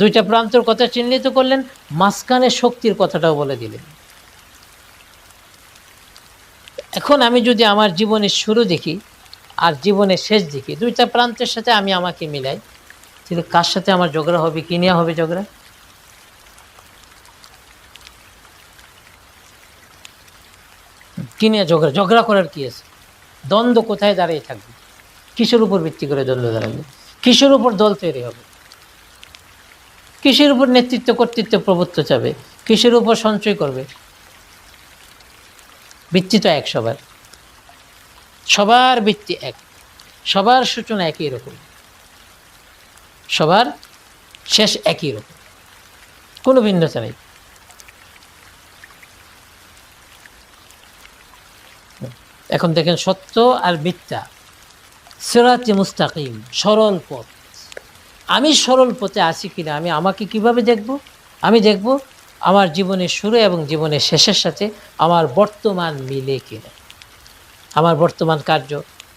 দুইটা প্রান্তর কথা চিহ্নিত করলেন, মাঝখানে শক্তির কথাটাও বলে দিলেন। এখন আমি যদি আমার জীবনের শুরু দেখি আর জীবনের শেষ দেখি, দুইটা প্রান্তের সাথে আমি আমাকে মিলাই, তাহলে কার সাথে আমার ঝগড়া হবে, কি নিয়ে হবে ঝগড়া? কি নিয়ে ঝগড়া? ঝগড়া করার কি আছে? দ্বন্দ্ব কোথায় দাঁড়িয়ে থাকবে? কিসের উপর ভিত্তি করে দ্বন্দ্ব দাঁড়াবে? কিসের উপর দল তৈরি হবে? কিসের উপর নেতৃত্ব কর্তৃত্ব প্রভুত্ব চাবে? কিসের উপর সঞ্চয় করবে? ভিত্তি তো এক সবার। সবার ভিত্তি এক। সবার সূচনা একই রকম। সবার শেষ একই রকম। কোনো ভিন্নতা নেই। এখন দেখেন সত্য আর মিথ্যা। সেরাতি মুস্তাকিম, সরল পথ। আমি সরল পথে আছি কিনা, আমি আমাকে কীভাবে দেখব? আমি দেখব আমার জীবনের শুরু এবং জীবনের শেষের সাথে আমার বর্তমান মিলে কিনা। আমার বর্তমান কার্য,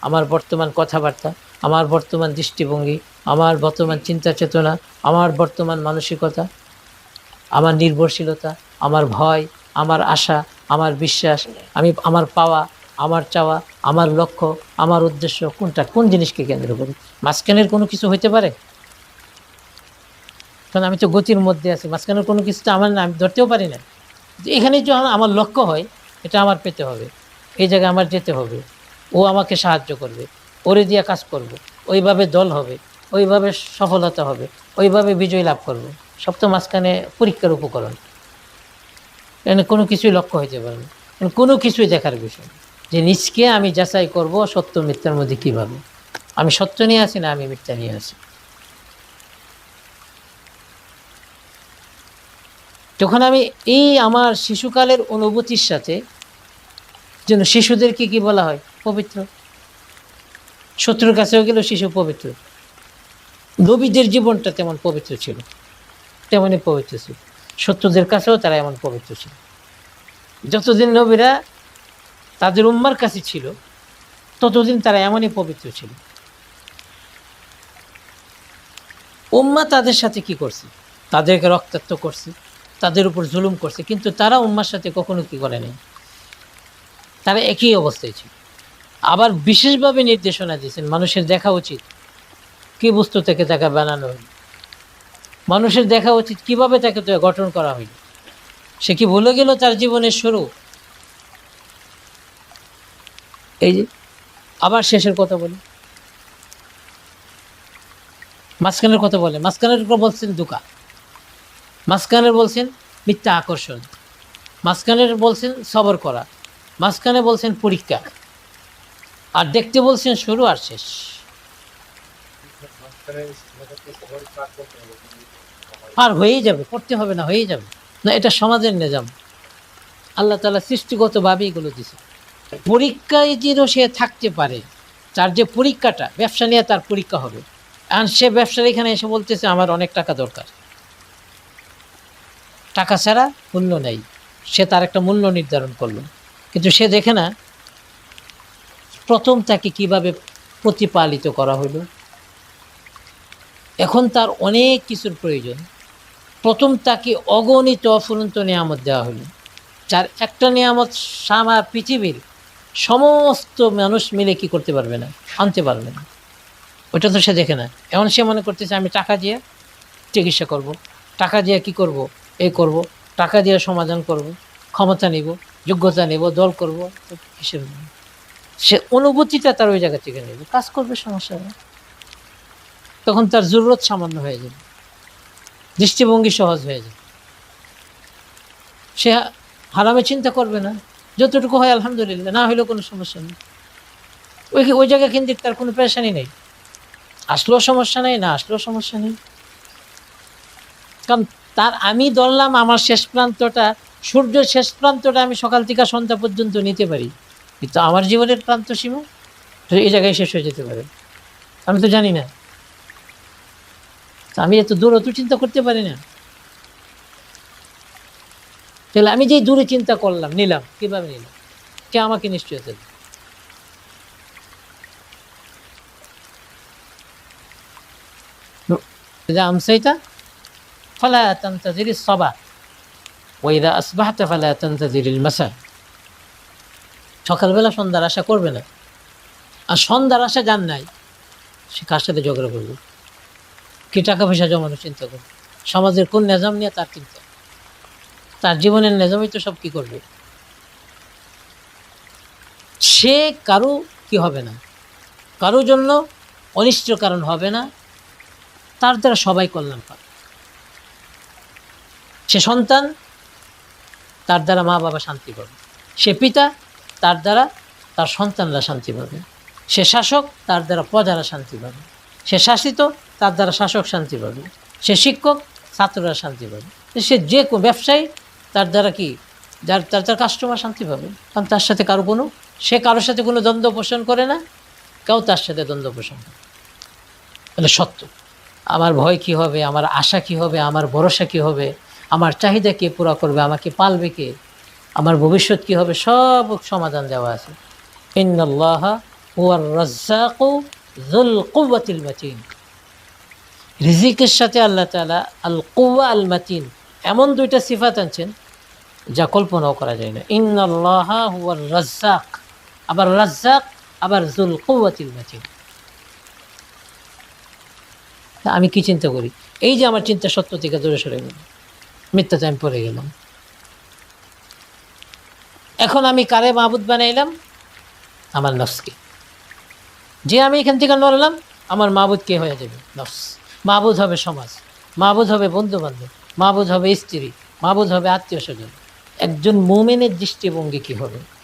আমার বর্তমান কথাবার্তা, আমার বর্তমান দৃষ্টিভঙ্গি, আমার বর্তমান চিন্তা চেতনা, আমার বর্তমান মানসিকতা, আমার নির্ভরশীলতা, আমার ভয়, আমার আশা, আমার বিশ্বাস, আমি আমার পাওয়া, আমার চাওয়া, আমার লক্ষ্য, আমার উদ্দেশ্য কোনটা, কোন জিনিসকে কেন্দ্র করি? মাঝখানের কোনো কিছু হইতে পারে? কারণ আমি তো গতির মধ্যে আছি মাঝখানের কোনো কিছুটা আমার না, আমি ধরতেও পারি না। এখানে যে আমার- লক্ষ্য হয়, এটা আমার পেতে হবে। এই জায়গায় আমার যেতে হবে। ও আমাকে সাহায্য করবে। ওরে দিয়ে কাজ করব। ওইভাবে দল হবে। ওইভাবে সফলতা হবে। ওইভাবে বিজয় লাভ করব। সব তো মাঝখানে পরীক্ষার উপকরণ। এখানে কোনো কিছুই লক্ষ্য হইতে পারে না। কোনো কিছুই দেখার বিষয় যে নিজকে আমি যাচাই করব সত্য মিথ্যার মধ্যে কীভাবে। আমি সত্য নিয়ে আসি না আমি মিথ্যা নিয়ে আসি যখন আমি এই আমার শিশুকালের অনুভূতির সাথে, যেন শিশুদেরকে কি বলা হয়? পবিত্র। শত্রুর কাছেও গেল শিশু পবিত্র। নবীদের জীবনটা তেমন পবিত্র ছিল। তেমনই পবিত্র ছিল। শত্রুদের কাছেও তারা এমন পবিত্র ছিল। যতদিন নবীরা তাদের উম্মার কাছে ছিল, ততদিন তারা এমনই পবিত্র ছিল। উম্মা তাদের সাথে কি করছে? তাদেরকে রক্তাক্ত করছে। তাদের উপর জুলুম করছে, কিন্তু তারা উম্মার সাথে কখনো কি করে নাই? তারা একই অবস্থায় ছিল। আবার বিশেষভাবে নির্দেশনা দিয়েছেন, মানুষের দেখা উচিত কি বস্তু থেকে তাকে বানানো হইল মানুষের দেখা উচিত কীভাবে তাকে তো গঠন করা হইল সে কি ভুলে গেল তার জীবনের শুরু? এই যে, আবার শেষের কথা বলি। মাঝখানের কথা বলে, মাঝখানের কথা বলছেন দুকা। মাঝখানের বলছেন মিথ্যা আকর্ষণ, মাঝখানের বলছেন সবর করা, মাঝখানে বলছেন পরীক্ষা, আর দেখতে বলছেন শুরু আর শেষ। আর হয়েই যাবে, করতে হবে না, হয়েই যাবে। না, এটা সমাজের নিজাম। আল্লাহ তালা সৃষ্টিগতভাবেই এগুলো দিছে পরীক্ষায় যেন সে থাকতে পারে, তার যে পরীক্ষাটা, ব্যবসা নিয়ে তার পরীক্ষা হবে। আর সে ব্যবসার এখানে এসে বলতেছে, আমার অনেক টাকা দরকার। টাকা ছাড়া মূল্য নেই। সে তার একটা মূল্য নির্ধারণ করল। কিন্তু সে দেখে না, প্রথম তাকে কীভাবে প্রতিপালিত করা হলো? এখন তার অনেক কিছুর প্রয়োজন। প্রথম তাকে অগণিত অফুরন্ত নিয়ামত দেওয়া হলো। যার একটা নিয়ামত সারা পৃথিবীর সমস্ত মানুষ মিলে কি করতে পারবে না, আনতে পারবে না। ওটা তো সে দেখে না। এখন সে মনে করতেছে, আমি টাকা দিয়ে চিকিৎসা করব। টাকা দিয়ে কি করব? এই করব, টাকা দিয়ে সমাধান করব, ক্ষমতা নিব, যোগ্যতা নেব, দল করব কিসের সে অনুভূতিটা তার ওই জায়গা থেকে নেবে। কাজ করবে, সমস্যা নেই। তখন তার জরুরত সামান্য হয়ে যাবে। দৃষ্টিভঙ্গি সহজ হয়ে যাবে। সে হারামে চিন্তা করবে না। যতটুকু হয় আলহামদুলিল্লাহ, না হলেও কোনো সমস্যা নেই। ওই ওই জায়গা কিন্তু তার কোনো পেরেশানি নেই। আসলেও সমস্যা নেই, না আসলেও সমস্যা নেই। কারণ তার আমি ধরলাম আমার শেষ প্রান্তটা, সূর্যের শেষ প্রান্তটা আমি সকাল থেকে সন্ধ্যা পর্যন্ত নিতে পারি। কিন্তু আমার জীবনের প্রান্ত সীমা এই জায়গায় শেষ হয়ে যেতে পারে। আমি তো জানি না। আমি এত দূর অত চিন্তা করতে পারি না। তাহলে আমি যেই দূরে চিন্তা করলাম, নিলাম, কীভাবে নিলাম? কে আমাকে নিশ্চয়তা দেবে? আমসাইটা? ফালা তান্তাজির সবা ওইদা আসবাহতা ফালা তান্তাজির মাসা সকালবেলা সন্ধ্যার আশা করবে না। আর সন্ধ্যার আশা যান নাই, সে কার সাথে ঝগড়া করবে? কি টাকা পয়সা জমানো চিন্তা করবে? সমাজের কোন নেজাম নিয়ে তার চিন্তা? তার জীবনের নেজামই তো সব কি করবে? সে কারও কি হবে না? কারও জন্য অনিষ্ট কারণ হবে না। তার দ্বারা সবাই কল্যাণ পাবে সে সন্তান, তার দ্বারা মা বাবা শান্তি পাবে। সে পিতা, তার দ্বারা তার সন্তানরা শান্তি পাবে। সে শাসক, তার দ্বারা প্রজারা শান্তি পাবে। সে শাসিত, তার দ্বারা শাসক শান্তি পাবে। সে শিক্ষক, ছাত্ররা শান্তি পাবে। সে যে কোনো ব্যবসায়ী, তার দ্বারা কি যার, তার তার কাস্টমার শান্তি পাবে? কারণ তার সাথে কারও কোনো, সে কারোর সাথে কোনো দ্বন্দ্ব পোষণ করে না, কেউ তার সাথে দ্বন্দ্ব পোষণ করে। মানে সত্য। আমার ভয় কি হবে? আমার আশা কি হবে? আমার ভরসা কি হবে? আমার চাহিদা কে পুরা করবে, আমাকে পালবে কে? আমার ভবিষ্যৎ কি হবে? সব সমাধান দেওয়া আছে। ইন্নাল্লাহ হুয়ার রাজ্জাকু যুল কুওয়াতিল মাতিন। রিজিকের সাথে আল্লাহ তালা আল কুওয়া আল মাতিন এমন দুইটা সিফাত আনছেন যা কল্পনাও করা যায় না। ইন্নাল্লাহ হুয়ার রাজ্জাক, আবার রাজ্জাক, আবার জুল কুওয়াতিল মাতিন। আমি কি চিন্তা করি? এই যে আমার চিন্তা সত্য থেকে দূরে সরে গেল। মিথ্যাতে আমি পড়ে গেলাম। এখন আমি কারে মাহবুদ বানাইলাম? আমার নফসকে। যে আমি এখান থেকে নড়লাম, আমার মাহবুদ কে হয়ে যাবে? নফস। মাহবুদ হবে সমাজ। মাহবুদ হবে বন্ধু বান্ধব মাহবুদ হবে স্ত্রী। মাহবুদ হবে আত্মীয় স্বজন একজন মোমেনের দৃষ্টিভঙ্গি কী হবে?